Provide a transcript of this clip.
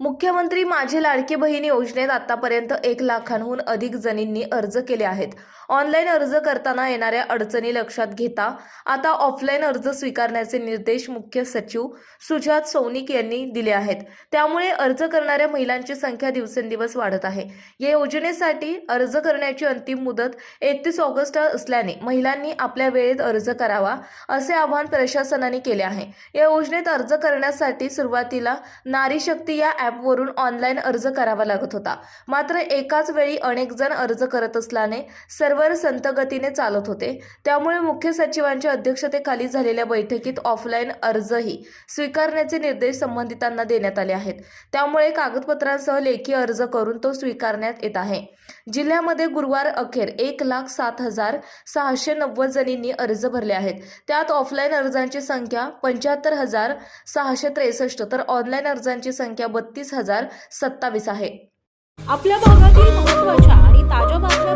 मुख्यमंत्री माझे लाडकी बहीण योजनेत आतापर्यंत एक लाखांहून अधिक जणींनी अर्ज केले आहेत. ऑनलाईन अर्ज करताना येणाऱ्या अडचणी लक्षात घेता आता ऑफलाईन अर्ज स्वीकारण्याचे निर्देश मुख्य सचिव सुजात सौनिक यांनी दिले आहेत. त्यामुळे अर्ज करणाऱ्या महिलांची संख्या दिवसेंदिवस वाढत आहे. या योजनेसाठी अर्ज करण्याची अंतिम मुदत एकतीस ऑगस्ट असल्याने महिलांनी आपल्या वेळेत अर्ज करावा असे आवाहन प्रशासनाने केले आहे. या योजनेत अर्ज करण्यासाठी सुरुवातीला नारी शक्ती या ॲपवरून ऑनलाईन अर्ज करावा लागत होता. मात्र एकाच वेळी अनेक जण अर्ज करत असल्याने सर्व्हर संतगतीने चालत होते. त्यामुळे मुख्य सचिवांच्या अध्यक्षतेखाली झालेल्या बैठकीत ऑफलाईन अर्जही स्वीकारण्याचे निर्देश संबंधितांना देण्यात आले आहेत. त्यामुळे कागदपत्रांसह लेखी अर्ज करून तो स्वीकारण्यात येत आहे. जिल्ह्यामध्ये गुरुवार अखेर एक लाख सात हजार सहाशे नव्वद जणींनी अर्ज भरले आहेत. त्यात ऑफलाईन अर्जांची संख्या पंच्याहत्तर हजार सहाशे त्रेसष्ट तर ऑनलाईन अर्जांची संख्या बत्तीस हजार सत्तावीस आहे. आपल्या भागातील महत्त्वाच्या आणि ताज्या बातम्या